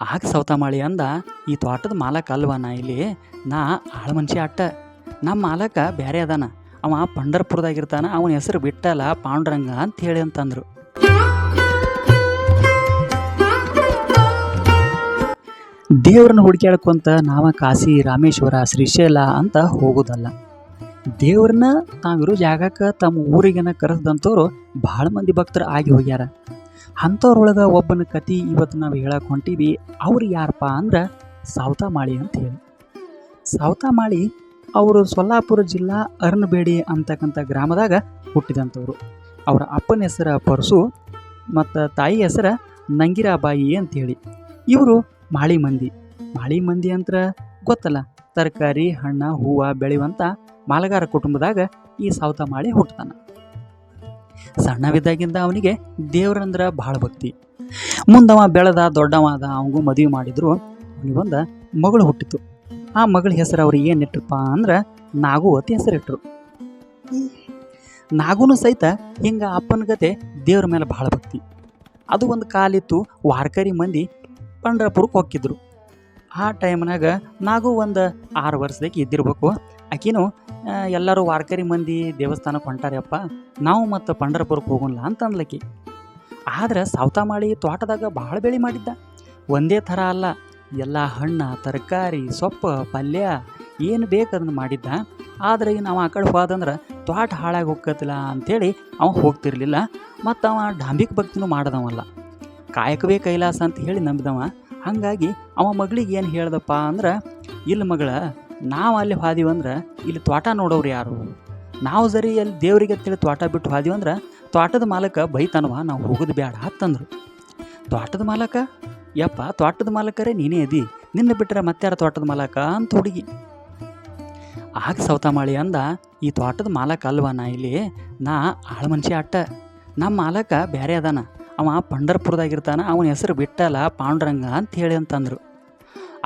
ಆಗ ಸೌತಮಾಳಿ ಅಂದ, ಈ ತೋಟದ ಮಾಲಕ ಅಲ್ವ ನಾ ಇಲ್ಲಿ? ನಾ ಆಳ ಮನುಷ್ಯ ಅಟ್ಟ. ನಮ್ಮ ಮಾಲಕ ಬೇರೆ ಅದಾನ. ಅವ ಪಂಡರ್ಪುರದಾಗಿರ್ತಾನ. ಅವನ ಹೆಸರು ಬಿಟ್ಟಲ್ಲ ಪಾಂಡುರಂಗ ಅಂತ ಹೇಳಿ ಅಂತಂದ್ರು. ದೇವ್ರನ್ನ ಹುಡುಕ್ಯಾಡ್ಕೊಂತ ನಾವ ಕಾಶಿ, ರಾಮೇಶ್ವರ, ಶ್ರೀಶೈಲ ಅಂತ ಹೋಗೋದಲ್ಲ. ದೇವ್ರನ್ನ ತಾವಿರೋ ಜಾಗಕ್ಕೆ ತಮ್ಮ ಊರಿಗೆನ ಕರೆಸ್ದಂಥವ್ರು ಭಾಳ ಮಂದಿ ಭಕ್ತರು ಆಗಿ ಹೋಗ್ಯಾರ. ಅಂಥವ್ರೊಳಗೆ ಒಬ್ಬನ ಕತಿ ಇವತ್ತು ನಾವು ಹೇಳಕ್ಕೆ ಹೊಂಟೀವಿ, ಅವ್ರು ಯಾರಪ್ಪ ಅಂದ್ರೆ ಸಾವತಾಮಾಳಿ ಅಂತ ಹೇಳಿ. ಸಾವತಾಮಾಳಿ ಅವರು ಸೊಲ್ಲಾಪುರ ಜಿಲ್ಲಾ ಅರ್ನಬೇಡಿ ಅಂತಕ್ಕಂಥ ಗ್ರಾಮದಾಗ ಹುಟ್ಟಿದಂಥವ್ರು. ಅವರ ಅಪ್ಪನ ಹೆಸರ ಪರಸು ಮತ್ತು ತಾಯಿ ಹೆಸರ ನಂಗಿರಾಬಾಯಿ ಅಂಥೇಳಿ ಇವರು ಮಾಳಿ ಮಂದಿ ಮಾಳಿ ಮಂದಿ ಅಂತ ಗೊತ್ತಲ್ಲ, ತರಕಾರಿ, ಹಣ್ಣು, ಹೂವು ಬೆಳೆಯುವಂಥ ಮಾಲಗಾರ ಕುಟುಂಬದಾಗ ಈ ಸಾವತಾಮಾಳಿ ಹುಟ್ಟತಾನ ಸಣ್ಣವಿದ್ದಾಗಿಂದ ಅವನಿಗೆ ದೇವ್ರಂದ್ರೆ ಭಾಳ ಭಕ್ತಿ. ಮುಂದವ ಬೆಳೆದ ದೊಡ್ಡವಾದ ಅವನಿಗೂ ಮದುವೆ ಮಾಡಿದ್ರು. ಅವನಿಗೊಂದು ಮಗಳು ಹುಟ್ಟಿತು. ಆ ಮಗಳ ಹೆಸರು ಅವ್ರಿಗೆ ಏನಿಟ್ರಪ್ಪ ಅಂದ್ರೆ ನಾಗು ಅಂತ ಹೆಸರಿಟ್ರು ನಾಗುನು ಸಹಿತ ಹಿಂಗೆ ಅಪ್ಪನ ಗತೆ ದೇವ್ರ ಮೇಲೆ ಭಾಳ ಭಕ್ತಿ. ಅದು ಒಂದು ಕಾಲಿತ್ತು, ವಾರ್ಕರಿ ಮಂದಿ ಪಂಡ್ರಪುರಕ್ಕೆ ಹೋಗಿದ್ರು ಆ ಟೈಮ್ನಾಗ ನಾಗು ಒಂದು ಆರು ವರ್ಷದಾಗ ಇದ್ದಿರ್ಬೇಕು ಆಕಿನು ಎಲ್ಲರೂ ವಾರ್ಕರಿ ಮಂದಿ ದೇವಸ್ಥಾನಕ್ಕೆ ಹೊಂಟಾರ್ಯಪ್ಪ ನಾವು ಮತ್ತು ಪಂಡರಪುರಕ್ಕೆ ಹೋಗೋಣ ಅಂತ ಅಂದ್ಲಕ್ಕಿ. ಆದ್ರೆ ಸಾವತಾಮಾಳಿ ತೋಟದಾಗ ಭಾಳ ಬೆಳೆ ಮಾಡಿದ್ದ. ಒಂದೇ ಥರ ಅಲ್ಲ, ಎಲ್ಲ ಹಣ್ಣು, ತರಕಾರಿ, ಸೊಪ್ಪು, ಪಲ್ಯ ಏನು ಬೇಕು ಅದನ್ನು ಮಾಡಿದ್ದ. ಆದ್ರೆ ನಾವು ಆ ಕಡೆ ಹೋದಂದ್ರೆ ತೋಟ ಹಾಳಾಗಿ ಹೋಗ್ಕತ್ತಿಲ್ಲ ಅಂಥೇಳಿ ಅವ ಹೋಗ್ತಿರ್ಲಿಲ್ಲ. ಮತ್ತು ಅವ ಡಾಂಬಿಕ್ ಭಕ್ತಿನೂ ಮಾಡದವಲ್ಲ. ಕಾಯಕವೇ ಕೈಲಾಸ ಅಂತ ಹೇಳಿ ನಂಬಿದವ. ಹಾಗಾಗಿ ಅವ ಮಗಳಿಗೆ ಏನು ಹೇಳ್ದಪ್ಪ ಅಂದ್ರೆ, ಇಲ್ಲಿ ಮಗಳ ನಾವು ಅಲ್ಲಿ ಹೋದಿವಂದ್ರೆ ಇಲ್ಲಿ ತೋಟ ನೋಡೋರು ಯಾರು? ನಾವು ಸರಿ ಅಲ್ಲಿ ದೇವರಿಗೆ ಅಂತೇಳಿ ತೋಟ ಬಿಟ್ಟು ಹೋದಿವಂದ್ರೆ ತೋಟದ ಮಾಲಕ ಬೈತನವ, ನಾವು ಹೋಗೋದು ಬೇಡ ಅಂತಂದ್ರು. ತೋಟದ ಮಾಲಕ? ಯಪ್ಪ, ತೋಟದ ಮಾಲಕರೇ ನೀನೇ ಅದಿ. ನಿನ್ನ ಬಿಟ್ಟರೆ ಮತ್ತಾರ ತೋಟದ ಮಾಲಕ ಅಂತ ಹುಡುಗಿ. ಆಗ ಸೌತಾಮಾಳಿ ಅಂದ, ಈ ತೋಟದ ಮಾಲಕ ಅಲ್ವ ನಾ ಇಲ್ಲಿ? ನಾ ಆಳ ಮನುಷ್ಯ ಅಟ್ಟ. ನಮ್ಮ ಮಾಲಕ ಬ್ಯಾರೆ ಅದಾನ. ಅವ ಪಂಡರ್ಪುರದಾಗಿರ್ತಾನ ಅವನ ಹೆಸರು ಬಿಟ್ಟಲ್ಲ ಪಾಂಡುರಂಗ ಅಂತ ಹೇಳಿ ಅಂತಂದ್ರು.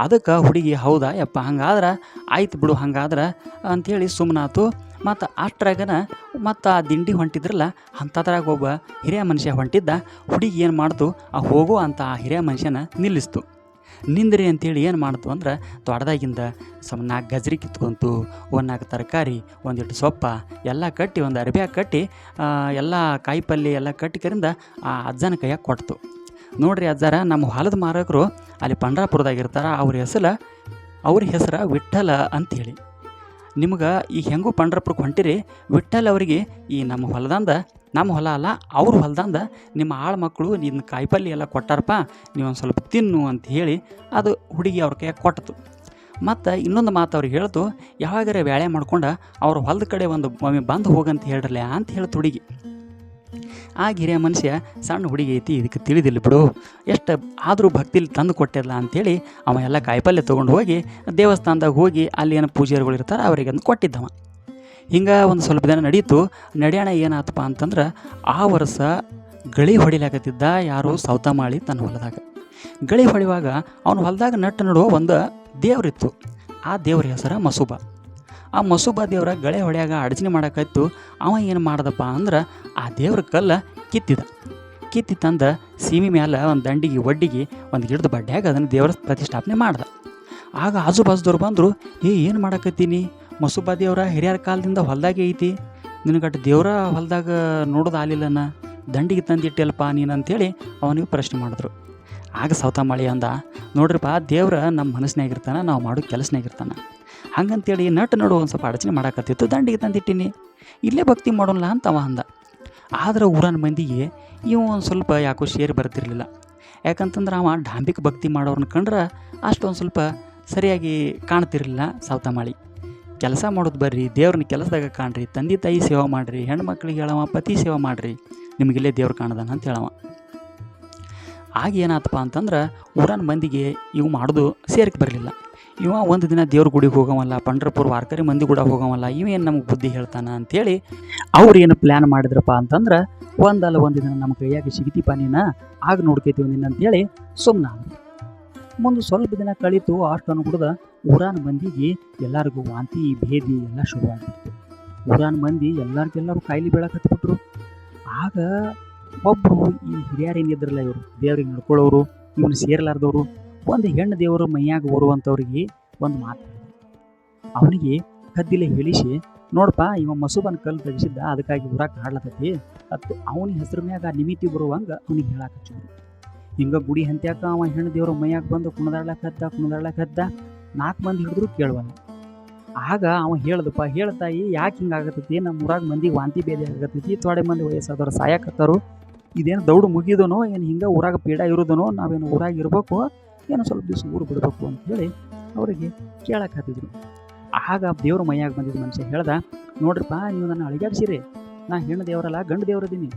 ಅದಕ್ಕೆ ಹುಡುಗಿ, ಹೌದಾ? ಯಪ್ಪ, ಹಂಗಾದ್ರೆ ಆಯ್ತು ಬಿಡು, ಹಂಗಾದ್ರೆ ಅಂಥೇಳಿ ಸುಮ್ಮನಾತು ಮತ್ತು ಅಷ್ಟ್ರಾಗನ ಮತ್ತು ಆ ದಿಂಡಿ ಹೊಂಟಿದ್ರಲ್ಲ, ಅಂಥದ್ರಾಗ ಒಬ್ಬ ಹಿರಿಯ ಮನುಷ್ಯ ಹೊಂಟಿದ್ದ, ಹುಡುಗಿ ಏನು ಮಾಡ್ತು? ಆ ಹೋಗೋ ಅಂತ ಆ ಹಿರಿಯ ಮನುಷ್ಯನ ನಿಲ್ಲಿಸ್ತು. ನಿಂದ್ರಿ ಅಂತೇಳಿ ಏನು ಮಾಡ್ತು ಅಂದ್ರೆ ತೋಟದಾಗಿಂದ ಸಮ ನಾಲ್ಕು ಗಜ್ರಿ ಕಿತ್ಕೊಂತು ಒಂದು ನಾಲ್ಕು ತರಕಾರಿ ಒಂದಿಟ್ಟು ಸೊಪ್ಪ, ಎಲ್ಲ ಕಟ್ಟಿ, ಒಂದು ಅರ್ಬ್ಯಾಗ ಕಟ್ಟಿ ಎಲ್ಲ ಕಾಯಿ ಎಲ್ಲ ಕಟ್ಟಿಕರಿಂದ ಆ ಅಜ್ಜನ ಕೈಯಾಗ ಕೊಡ್ತು ನೋಡ್ರಿ ಅಜ್ಜಾರ, ನಮ್ಮ ಹೊಲದ ಮಾರಕರು ಅಲ್ಲಿ ಪಂಡ್ರಾಪುರದಾಗ ಇರ್ತಾರ ಅವ್ರ ಹೆಸರು ಅವ್ರ ಹೆಸರು ವಿಠಲ ಅಂಥೇಳಿ ನಿಮ್ಗೆ ಈ ಹೆಂಗು ಪಂಡ್ರಾಪುರಕ್ಕೆ ಹೊಂಟಿರಿ ವಿಠಲ್ ಅವರಿಗೆ ಈ ನಮ್ಮ ಹೊಲದಂದ, ನಮ್ಮ ಹೊಲ ಅಲ್ಲ, ಅವ್ರ ಹೊಲದಂದ ನಿಮ್ಮ ಆಳು ಮಕ್ಕಳು ನಿನ್ನ ಕಾಯಿಪಲ್ಯ ಎಲ್ಲ ಕೊಟ್ಟಾರಪ್ಪ, ನೀವು ಒಂದು ಸ್ವಲ್ಪ ತಿನ್ನು ಅಂತ ಹೇಳಿ ಅದು ಹುಡುಗಿ ಅವ್ರ ಕೈಯಾಗ ಕೊಟ್ಟತು. ಮತ್ತು ಇನ್ನೊಂದು ಮಾತು ಅವ್ರಿಗೆ ಹೇಳ್ತು, ಯಾವಾಗಾರ ವ್ಯಾಳೆ ಮಾಡ್ಕೊಂಡು ಅವ್ರ ಹೊಲದ ಕಡೆ ಒಂದು ಒಮ್ಮೆ ಬಂದು ಹೋಗಂತ ಹೇಳ್ರಲ್ಲ ಅಂತ ಹೇಳ್ತು ಹುಡುಗಿ. ಆ ಗಿರಿಯ ಮನುಷ್ಯ ಸಣ್ಣ ಹುಡುಗಿ ಐತಿ, ಇದಕ್ಕೆ ತಿಳಿದಿಲ್ಲ ಬಿಡು. ಎಷ್ಟು ಆದರೂ ಭಕ್ತಿಲಿ ತಂದು ಕೊಟ್ಟಿರಲ್ಲ ಅಂಥೇಳಿ ಅವ ಎಲ್ಲ ಕಾಯಿಪಲ್ಯ ತೊಗೊಂಡು ಹೋಗಿ ದೇವಸ್ಥಾನದಾಗ ಹೋಗಿ ಅಲ್ಲಿ ಏನು ಪೂಜಾರಿಗಳು ಇರ್ತಾರೆ, ಅವರಿಗೆ ಅದನ್ನು ಕೊಟ್ಟಿದ್ದವ. ಹಿಂಗೆ ಒಂದು ಸ್ವಲ್ಪ ದಿನ ನಡೀತು, ನಡೆಯೋಣ ಏನಾತಪ್ಪ ಅಂತಂದ್ರೆ ಆ ವರ್ಷ ಗಳಿ ಹೊಡಿಲಾಕತ್ತಿದ್ದ ಯಾರು ಸೌತಮಾಳಿ ತನ್ನ ಹೊಲದಾಗ. ಗಳಿ ಹೊಡೆಯುವಾಗ ಅವನ ಹೊಲದಾಗ ನಟ್ಟು ನಡುವ ಒಂದು ದೇವರಿತ್ತು, ಆ ದೇವ್ರ ಹೆಸರ ಮಸೂಬ. ಆ ಮಸೂಬಾ ದೇವ್ರ ಗಳೆ ಹೊಡೆಯಾಗ ಅಡಚಣೆ ಮಾಡಕತ್ತು ಅವ ಏನು ಮಾಡ್ದಪ್ಪ ಅಂದ್ರೆ ಆ ದೇವ್ರ ಕಲ್ಲ ಕಿತ್ತಿದ. ಕಿತ್ತಿ ತಂದ ಸೀಮೆ ಮ್ಯಾಲ ಒಂದು ದಂಡಿಗೆ ಒಡ್ಡಿಗೆ ಒಂದು ಗಿಡದ ಬಡ್ಡ್ಯಾಗ ಅದನ್ನು ದೇವರ ಪ್ರತಿಷ್ಠಾಪನೆ ಮಾಡ್ದ. ಆಗ ಆಜು ಬಾಜುದವ್ರು ಬಂದರು, ಏ, ಏನು ಮಾಡಕತ್ತೀನಿ? ಮಸೂಬಾ ದೇವ್ರ ಹಿರಿಯರ ಕಾಲದಿಂದ ಹೊಲ್ದಾಗೆ ಐತಿ. ನಿನಗಟ್ಟು ದೇವ್ರ ಹೊಲ್ದಾಗ ನೋಡೋದು ಆಲಿಲ್ಲನ ದಂಡಿಗೆ ತಂದಿಟ್ಟೆಲ್ಪ ನೀನು ಅಂತೇಳಿ ಅವನಿಗೆ ಪ್ರಶ್ನೆ ಮಾಡಿದ್ರು. ಆಗ ಸೌತಮಾಳಿ ಅಂದ ನೋಡ್ರಿಪ್ಪ ದೇವ್ರ ನಮ್ಮ ಮನಸ್ಸಿನಾಗಿರ್ತಾನೆ ನಾವು ಮಾಡೋ ಕೆಲಸನಾಗಿರ್ತಾನೆ ಹಂಗಂತೇಳಿ ನಟ ನಡು ಒಂದು ಸ್ವಲ್ಪ ಅಡಚಣೆ ಮಾಡಾಕತ್ತಿತ್ತು. ದಂಡಿಗೆ ತಂದಿಟ್ಟಿನಿ. ಇಲ್ಲೇ ಭಕ್ತಿ ಮಾಡೋಣ ಅಂತ ಅವ ಅಂದ. ಆದ್ರೆ ಊರನ ಮಂದಿಗೆ ಇವ ಒಂದು ಸ್ವಲ್ಪ ಯಾಕೋ ಶೇರ್ ಬರ್ತಿರ್ಲಿಲ್ಲ ಯಾಕಂತಂದ್ರೆ ಅವ ಡಾಂಬಿಕ್ ಭಕ್ತಿ ಮಾಡೋರನ್ನ ಕಂಡ್ರೆ ಅಷ್ಟೊಂದು ಸ್ವಲ್ಪ ಸರಿಯಾಗಿ ಕಾಣ್ತಿರ್ಲಿಲ್ಲ ಸೌತಮಾಳಿ. ಕೆಲಸ ಮಾಡೋದು ಬರ್ರಿ, ದೇವ್ರನ್ನ ಕೆಲಸದಾಗ ಕಾಣ್ರಿ, ತಂದೆ ತಾಯಿ ಸೇವೆ ಮಾಡಿರಿ, ಹೆಣ್ಮಕ್ಳಿಗೆ ಹೇಳವ, ಪತಿ ಸೇವೆ ಮಾಡಿರಿ, ನಿಮಗಿಲ್ಲೇ ದೇವ್ರು ಕಾಣದಾನ ಅಂತ ಹೇಳವ. ಆಗ ಏನಾತಪ್ಪ ಅಂತಂದ್ರೆ ಊರನ ಮಂದಿಗೆ ಇವು ಮಾಡೋದು ಸೇರಕ್ಕೆ ಬರಲಿಲ್ಲ. ಇವ ಒಂದು ದಿನ ದೇವ್ರ ಗುಡಿಗೆ ಹೋಗವಲ್ಲ, ಪಂಡ್ರಪುರ ವಾರ್ಕರಿ ಮಂದಿ ಕೂಡ ಹೋಗವಲ್ಲ ಇವೇನು ನಮಗೆ ಬುದ್ಧಿ ಹೇಳ್ತಾನ ಅಂತೇಳಿ ಅವ್ರು ಏನು ಪ್ಲ್ಯಾನ್ ಮಾಡಿದ್ರಪ್ಪ ಅಂತಂದ್ರೆ ಒಂದಲ್ಲ ಒಂದು ದಿನ ನಮ್ಮ ಕೈಯಾಗಿ ಸಿಗತಿ ನೀನ, ಆಗ ನೋಡ್ಕೈತೀವಿ ನಿನ್ನ ಅಂತೇಳಿ ಸುಮ್ಮನ ಮುಂದೆ ಸ್ವಲ್ಪ ದಿನ ಕಳೀತು, ಅಷ್ಟು ಅನ್ಕುಡ್ದ ಊರಾನ ಮಂದಿಗೆ ಎಲ್ಲರಿಗೂ ವಾಂತಿ, ಭೇದಿ ಎಲ್ಲ ಶುರುವಾಗಿಬಿಡ್ತು ಊರಾನ ಮಂದಿ ಎಲ್ಲರಿಗೆಲ್ಲರೂ ಕಾಯಿಲೆ ಬೀಳಕತ್ಬಿಟ್ರು. ಆಗ ಒಬ್ಬರು ಈ ಹಿರಿಯರೇನಿದ್ರಲ್ಲ ಇವರು, ದೇವ್ರಿಗೆ ನಡ್ಕೊಳ್ಳೋರು ಇವನು ಸೇರ್ಲಾರ್ದವರು ಒಂದು ಹೆಣ್ಣು ದೇವರು ಮೈಯಾಗ ಓರುವಂಥವ್ರಿಗೆ ಒಂದು ಮಾತು ಅವನಿಗೆ ಕದ್ದಿಲೆ ಹೇಳಿಸಿ ನೋಡಪ್ಪ ಇವ ಮಸುಬನ ಕಲ್ಲು ತೆಗಿಸಿದ್ದ, ಅದಕ್ಕಾಗಿ ಊರಾಗ ಹಾಡ್ಲತ್ತೈತಿ ಅತ್ತು ಅವನ ಹೆಸರು ಮ್ಯಾಗ ನಿಮಿತಿ ಬರುವಂಗ ಅವನಿಗೆ ಹೇಳಾಕಚ್ಚಿದ್ರು ಹಿಂಗ ಗುಡಿ ಹಂತ್ಯಾಕ ಅವ ಹೆಣ್ಣು ದೇವರು ಮೈಯಾಗ ಬಂದು ಕುಣದಾಡ್ಲಕತ್ತ ಕುಣದಾಡ್ಲಕತ್ತ ನಾಲ್ಕು ಮಂದಿ ಹಿಡಿದ್ರು ಕೇಳುವಲ್ಲ ಆಗ ಅವ ಹೇಳ್ದಪ್ಪ ಹೇಳ್ತಾಯಿ ಯಾಕೆ ಹಿಂಗೆ ಆಗತ್ತೈತಿ ನಮ್ಮ ಊರಾಗ ಮಂದಿಗೆ ವಾಂತಿ ಬೇದಿ ಆಗತ್ತೈತಿ ಥೋಡೆ ಮಂದಿ ವಯಸ್ಸಾದವ್ರು ಸಾಯಕತ್ತಾರು. ಇದೇನು ದೌಡು ಮುಗಿದನೋ, ಏನು ಹಿಂಗೆ ಊರಾಗ ಪೀಡ ಇರೋದನೋ, ನಾವೇನು ಊರಾಗ ಇರ್ಬೇಕು ಏನೋ ಸ್ವಲ್ಪ ದಿವಸ ಊರು ಬಿಡಬೇಕು ಅಂತೇಳಿ ಅವರಿಗೆ ಕೇಳಕತ್ತಿದ್ರು ಆಗ ದೇವ್ರ ಮೈಯಾಗ ಬಂದಿದ್ದ ಮನುಷ್ಯ ಹೇಳ್ದ, ನೋಡ್ರಿಪ್ಪ, ನೀವು ನನ್ನ ಅಳಿಗಾಡಿಸಿರಿ. ನಾ ಹೆಣ್ಣು ದೇವರಲ್ಲ, ಗಂಡು ದೇವರದೀನಿ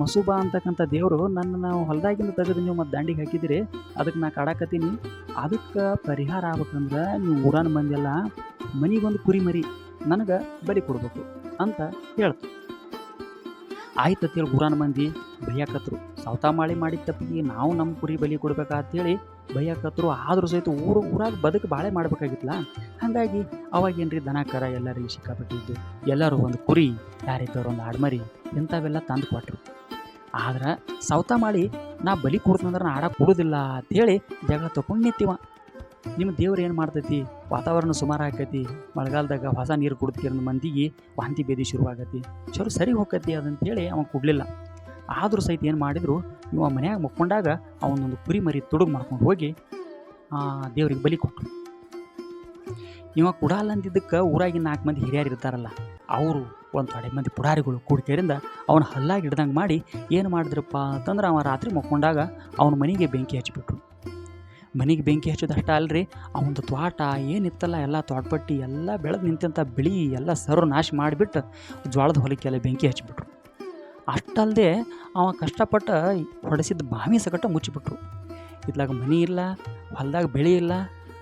ಮಸೂಬಾ ಅಂತಕ್ಕಂಥ ದೇವರು ನನ್ನ ನಾವು ಹೊಲದಾಗಿಂದ ತೆಗೆದು ನೀವು ಮತ್ತು ದಾಂಡಿಗೆ ಹಾಕಿದಿರಿ ಅದಕ್ಕೆ ನಾ ಕಾಡಾಕತ್ತೀನಿ. ಅದಕ್ಕೆ ಪರಿಹಾರ ಆಗ್ಬೇಕಂದ್ರೆ ನೀವು ಊರಾನ ಬಂದೆಲ್ಲ ಮನಿಗೊಂದು ಕುರಿ ಮರಿ ನನಗೆ ಬಲಿ ಕೊಡ್ಬೇಕು ಅಂತ ಹೇಳ್ತು. ಆಯ್ತು ಅಂತೇಳಿ ಊರಾನ ಮಂದಿ ಬೈಯಾಕತ್ರು ಸೌತಾ ಮಾಳಿ ಮಾಡಿದ ತಪ್ಪಿಗೆ ನಾವು ನಮ್ಮ ಕುರಿ ಬಲಿ ಕೊಡ್ಬೇಕಂತೇಳಿ ಬೈಯಾಕತ್ರು ಆದ್ರೂ ಸಹಿತ ಊರು, ಊರಾಗ ಬದುಕು ಬಾಳೆ ಮಾಡ್ಬೇಕಾಗಿತ್ತಲ್ಲ ಹಾಗಾಗಿ ಅವಾಗೇನ್ರಿ ದನ ಕರ ಎಲ್ಲರಿಗೆ ಸಿಕ್ಕಾಪಟ್ಟಿದ್ದು ಎಲ್ಲರೂ ಒಂದು ಕುರಿ ಯಾರಿದ್ದವ್ರು ಒಂದು ಆಡ್ಮರಿ, ಇಂಥವೆಲ್ಲ ತಂದು ಕೊಟ್ಟರು ಆದ್ರೆ ಸೌತಾ ಮಾಡಿ ನಾ ಬಲಿ ಕೊಡ್ತಂದ್ರೆ ನಾ ಆಡಕ್ಕೆ ಕೊಡೋದಿಲ್ಲ ಅಂತೇಳಿ ಜಗಳ ತಗೊಂಡು ನಿಂತಿವ. ನಿಮ್ಮ ದೇವ್ರು ಏನು ಮಾಡ್ತೈತಿ? ವಾತಾವರಣ ಸುಮಾರು ಆಕೈತಿ. ಮಳೆಗಾಲದಾಗ ಹೊಸ ನೀರು ಕುಡಿದ್ಕಿರೋ ಮಂದಿಗೆ ವಾಂತಿ ಭೇದಿ ಶುರುವಾಗತಿ. ಚಲೋ ಸರಿ ಹೋಗತಿ ಅದಂತೇಳಿ ಅವ ಕೊಡಲಿಲ್ಲ. ಆದರೂ ಸಹಿತ ಏನು ಮಾಡಿದ್ರು ಇವ ಮನ್ಯಾಗ ಮುಕ್ಕೊಂಡಾಗ ಅವನೊಂದು ಕುರಿ ಮರಿ ತುಡುಗು ಮಾಡ್ಕೊಂಡು ಹೋಗಿ ಆ, ದೇವ್ರಿಗೆ ಬಲಿ ಕೊಟ್ಟರು ಇವ ಕುಡಾಲ ಅಂದಿದ್ದಕ್ಕೆ ಊರಾಗಿನ ನಾಲ್ಕು ಮಂದಿ ಹಿರಿಯರು ಇರ್ತಾರಲ್ಲ ಅವರು ಒಂದು ತೊಡೆ ಮಂದಿ ಪುಡಾರಿಗಳು ಕೂಡ್ಕೇರಿಂದ ಅವನ ಹಲ್ಲಾಗಿ ಹಿಡ್ದಂಗೆ ಮಾಡಿ ಏನು ಮಾಡಿದ್ರಪ್ಪ? ಅಂತಂದ್ರೆ ಅವ ರಾತ್ರಿ ಮಕ್ಕೊಂಡಾಗ ಅವನ ಮನೆಗೆ ಬೆಂಕಿ ಹಚ್ಚಿಬಿಟ್ರು ಮನೆಗೆ ಬೆಂಕಿ ಹಚ್ಚೋದಷ್ಟ ಅಲ್ರಿ. ಅವನದು ತ್ವಾಟ ಏನಿತ್ತಲ್ಲ, ಎಲ್ಲ ತೋಟಪಟ್ಟಿ, ಎಲ್ಲ ಬೆಳೆದು ನಿಂತಂಥ ಬಿಳಿ, ಎಲ್ಲ ಸರ್ವ ನಾಶ ಮಾಡಿಬಿಟ್ಟು ಜ್ವಾಳದ ಹೊಲಕ್ಕೆಲ್ಲ ಬೆಂಕಿ ಹಚ್ಚಿಬಿಟ್ರು ಅಷ್ಟಲ್ಲದೆ ಅವ ಕಷ್ಟಪಟ್ಟು ಹೊಡೆಸಿದ ಬಾವಿ ಸಗಟ ಮುಚ್ಚಿಬಿಟ್ರು. ಇದ್ಲಾಗ ಮನಿ ಇಲ್ಲ, ಹೊಲ್ದಾಗ ಬೆಳೆ ಇಲ್ಲ,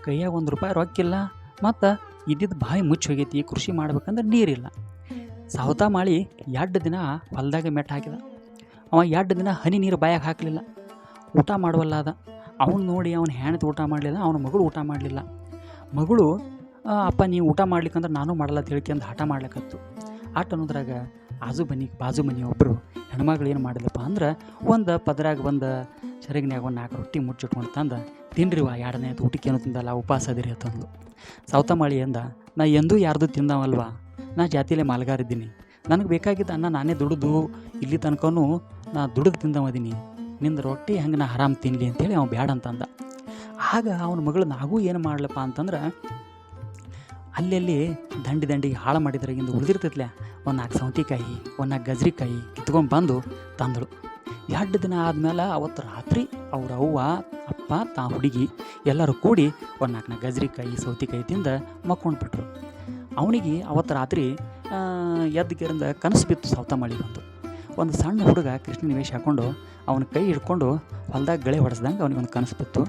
ಕೈಯಾಗ ಒಂದು ರೂಪಾಯಿ ರೊಕ್ಕಿಲ್ಲ ಮತ್ತು ಇದ್ದಿದ್ದು ಬಾವಿ ಮುಚ್ಚಿ ಹೋಗೈತಿ, ಕೃಷಿ ಮಾಡ್ಬೇಕಂದ್ರೆ ನೀರಿಲ್ಲ ಸೌತ ಮಾಳಿ ಎರಡು ದಿನ ಹೊಲ್ದಾಗ ಮೆಟ್ಟ ಹಾಕಿದ. ಅವ ಎರಡು ದಿನ ಹನಿ ನೀರು ಬಾಯಾಗ ಹಾಕಲಿಲ್ಲ. ಊಟ ಮಾಡುವಲ್ಲ ಅದ ಅವನು ನೋಡಿ ಅವನ ಹೆಣ್ತು ಊಟ ಮಾಡಲಿಲ್ಲ ಅವನ ಮಗಳು ಊಟ ಮಾಡಲಿಲ್ಲ. ಮಗಳು "ಆ, ಅಪ್ಪ ನೀವು ಊಟ ಮಾಡ್ಲಿಕ್ಕಂದ್ರೆ ನಾನು ಮಾಡಲ್ಲ ಅಂತ ಹಠ ಮಾಡ್ಲಿಕ್ಕತ್ತು ಆಟ ಅನ್ನೋದ್ರಾಗ ಆಜು ಮನೆ ಬಾಜು ಮನೆ ಒಬ್ಬರು ಹೆಣ್ಮಗಳು ಏನು ಮಾಡಿಲ್ಲಪ್ಪ ಅಂದ್ರೆ ಒಂದು ಪದರಾಗ ಒಂದು ಸೆರಗಿನ್ಯಾಗ ಒಂದು ನಾಲ್ಕು ರೊಟ್ಟಿ ಮುಚ್ಚಿಟ್ಕೊಂಡು ತಂದು ವಾ ಎರಡನೇ ಊಟಕ್ಕೆ ಏನು ತಿಂದಲ್ಲ ಉಪವಾಸ ಅದಿರಿ ಅಂತಂದು ಸೌತಮಾಳಿ ಅಂದ ನಾ ಎಂದೂ ಯಾರ್ದು ತಿಂದವಲ್ವಾ? ನಾ ಜಾತಿಲೇ ಮಾಲ್ಗಾರಿದ್ದೀನಿ. ನನಗೆ ಬೇಕಾಗಿದ್ದ ಅನ್ನ ನಾನೇ ದುಡಿದು ಇಲ್ಲಿ ತನಕನೂ ನಾ ದುಡಿದು ತಿಂದವದೀನಿ. ನಿಂದ ರೊಟ್ಟಿ ಹೆಂಗೆ ನಾ ಆರಾಮ್ ತಿನ್ನಲಿ ಅಂತೇಳಿ ಅವ ಬ್ಯಾಡ ಅಂತಂದ. ಆಗ ಅವನ ಮಗಳು ನಾಗೂ ಏನು ಮಾಡ್ಲಪ್ಪ ಅಂತಂದ್ರೆ ಅಲ್ಲಲ್ಲಿ ದಂಡಿ ದಂಡಿಗೆ ಹಾಳು ಮಾಡಿದ್ರಾಗಿಂದ ಉಳಿದಿರ್ತೈತ್ಲೆ, ಒಂದು ನಾಲ್ಕು ಸೌತಿಕಾಯಿ, ಒಂದು ನಾಲ್ಕು ಗಜ್ರಿಕಾಯಿ ಕಿತ್ಕೊಂಡು ಬಂದು ತಂದಳು. ಎರಡು ದಿನ ಆದಮೇಲೆ ಅವತ್ತು ರಾತ್ರಿ ಅವ್ರ ಅವ್ವ, ಅಪ್ಪ, ತಾ ಹುಡುಗಿ ಎಲ್ಲರೂ ಕೂಡಿ ಒಂದು ನಾಲ್ಕು ನಾಲ್ಕು ಗಜ್ರಿಕಾಯಿ, ಸೌತಿಕಾಯಿ ತಿಂದ ಮಕ್ಕೊಂಡು ಬಿಟ್ರು. ಅವನಿಗೆ ಅವತ್ತು ರಾತ್ರಿ ಎದ್ದು ಕೇರಿಂದ ಕನಸು ಬಿತ್ತು ಸೌತ ಮಳಿ ಬಂತು. ಒಂದು ಸಣ್ಣ ಹುಡುಗ ಕೃಷ್ಣ ನಿವೇಶ ಹಾಕ್ಕೊಂಡು ಅವನ ಕೈ ಹಿಡ್ಕೊಂಡು ಹೊಲ್ದಾಗ ಗಳೆ ಹೊಡೆಸ್ದಂಗೆ ಅವನಿಗೆ ಒಂದು ಕನಸು ಬಿತ್ತು